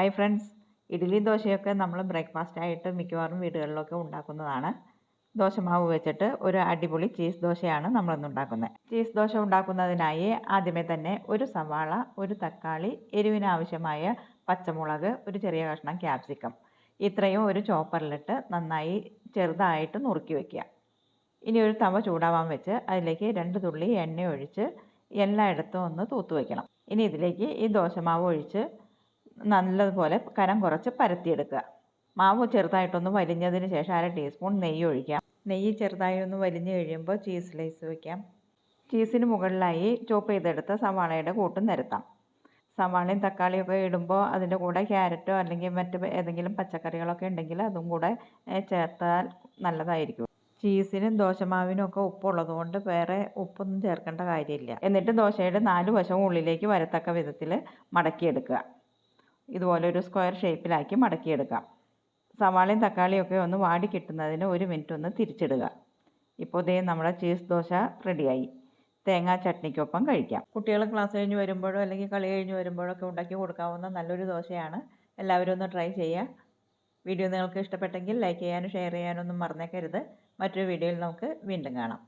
Hi friends idli ദോശയൊക്കെ നമ്മൾ breakfast ആയിട്ട് മിക്കവാറും വീടുകളിലൊക്കെ ഉണ്ടാക്കുന്നതാണ്. ദോശമാവ് വെച്ചിട്ട് ഒരു അടിപൊളി ചീസ് ദോശയാണ് നമ്മളിന്ന് ഉണ്ടാക്കുന്നത് ചീസ് ദോശ ഉണ്ടാക്കുന്നതിനായി ആദ്യമേ തന്നെ ഒരു സവാള ഒരു തക്കാളി എരിവിനാവശ്യമായ പച്ചമുളക് ഒരു ചെറിയ കഷ്ണം ക്യാപ്സിക്കം ഇത്രയും ഒരു ചോപ്പറിലിട്ട് നന്നായി ചെറുതായിട്ട് നുറുക്കി വയ്ക്കുക ഇനി ഒരു തവ ചൂടാവാൻ വെച്ച് അതിലേക്ക് രണ്ട് തുള്ളി എണ്ണ ഒഴിച്ച് എല്ലായിടത്തും ഒന്ന് തൂത്ത് വയ്ക്കണം ഇനി ഇതിലേക്ക് ഈ ദോശമാവ് ഒഴിച്ച് നല്ലതുപോലെ കനം കുറച്ച് പരത്തിയെടുക്കുക. മാവ് ചെറുതായിട്ടൊന്ന് വലിഞ്ഞതിന് ശേഷം അര ടീസ്പൂൺ നെയ്യ് ഒഴിക്കാം. നെയ്യ് ചെറുതായി ഒന്ന് വലിഞ്ഞ് കഴിയുമ്പോൾ ചീസ് സ്ലൈസ് വയ്ക്കാം ചീസിന് മുകളിലായി ചോപ്പ് ചെയ്തെടുത്ത സവാളയുടെ കൂട്ടും നിരത്താം. സവാളയും തക്കാളിയൊക്കെ ഇടുമ്പോൾ അതിന്റെ കൂടെ ക്യാരറ്റോ അല്ലെങ്കിൽ മറ്റ് ഏതെങ്കിലും പച്ചക്കറികളൊക്കെ ഉണ്ടെങ്കിൽ അതും കൂടെ ചേർത്താൽ നല്ലതായിരിക്കും. ചീസിനും ദോശമാവിനും ഒക്കെ ഉപ്പുള്ളത് കൊണ്ട് വേറെ ഉപ്പൊന്നും ചേർക്കേണ്ട കാര്യമില്ല. എന്നിട്ട് ദോശയുടെ നാല് വശവും ഉള്ളിലേക്ക് വരത്തക്ക വിധത്തിൽ മടക്കിയെടുക്കുക. ഇതുപോലെ ഒരു സ്ക്വയർ ഷേപ്പിലാക്കി മടക്കിയെടുക്കാം. സവാളയും തക്കാളിയും ഒക്കെ ഒന്ന് വാടി കിട്ടുന്നതിന് ഒരു മിനിറ്റ് ഒന്ന് തിരിച്ചിടുക. ഇപ്പോൾ ഇതേ നമ്മുടെ ചീസ് ദോശ റെഡിയായി തേങ്ങാ ചട്നിക്കൊപ്പം കഴിക്കാം. കുട്ടികൾ ക്ലാസ് കഴിഞ്ഞ് വരുമ്പോഴോ അല്ലെങ്കിൽ കളി കഴിഞ്ഞ് വരുമ്പോഴോ ഒക്കെ ഉണ്ടാക്കി കൊടുക്കാവുന്ന നല്ലൊരു ദോശയാണ്. എല്ലാവരും ഒന്ന് ട്രൈ ചെയ്യുക. വീഡിയോ നിങ്ങൾക്ക് ഇഷ്ടപ്പെട്ടെങ്കിൽ ലൈക്ക് ചെയ്യാനും ഷെയർ ചെയ്യാനൊന്നും മറന്നേക്കരുത്. മറ്റൊരു വീഡിയോയിൽ നമുക്ക് വീണ്ടും കാണാം.